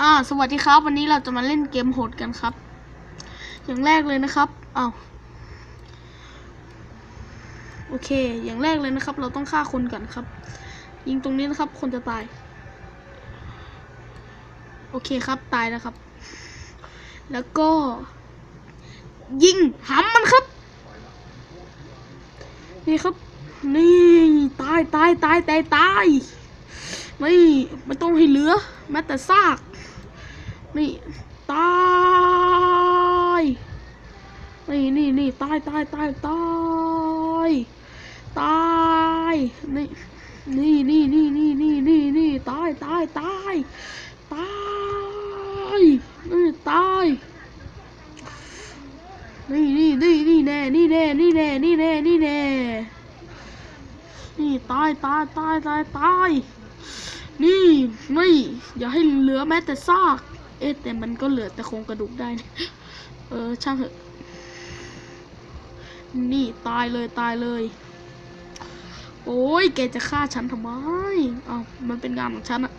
อ่าสวัสดีครับ วันนี้เราจะมาเล่นเกมโหดกันครับ อย่างแรกเลยนะครับอ้าวโอเค อย่างแรกเลยนะครับ เราต้องฆ่าคนก่อนครับ ยิงตรงนี้นะครับ คนจะตาย โอเคครับตายแล้วครับ แล้วก็ ยิงหำมันครับ นี่ครับ นี่ตายตายตายตายตายไม่ไม่ต้องให้เหลือแม้แต่ซาก นี่ตายนี่นี่นี่ตายตายตายตายตายนี่นี่นี่นี่นี่นี่นี่นี่ตายตายตายตายนี่ตายนี่นี่นี่นี่แน่นี่แน่นี่แน่นี่แน่นี่แน่นี่ตายตายตายตายตายนี่ไม่อย่าให้เหลือแม้แต่ซาก เอ๊ะแต่มันก็เหลือแต่โครงกระดูกได้นะเออ ช่างเถอะ นี่ตายเลยตายเลย โอ้ยแกจะฆ่าฉันทำไมอ้าวมันเป็นงานของฉันอะ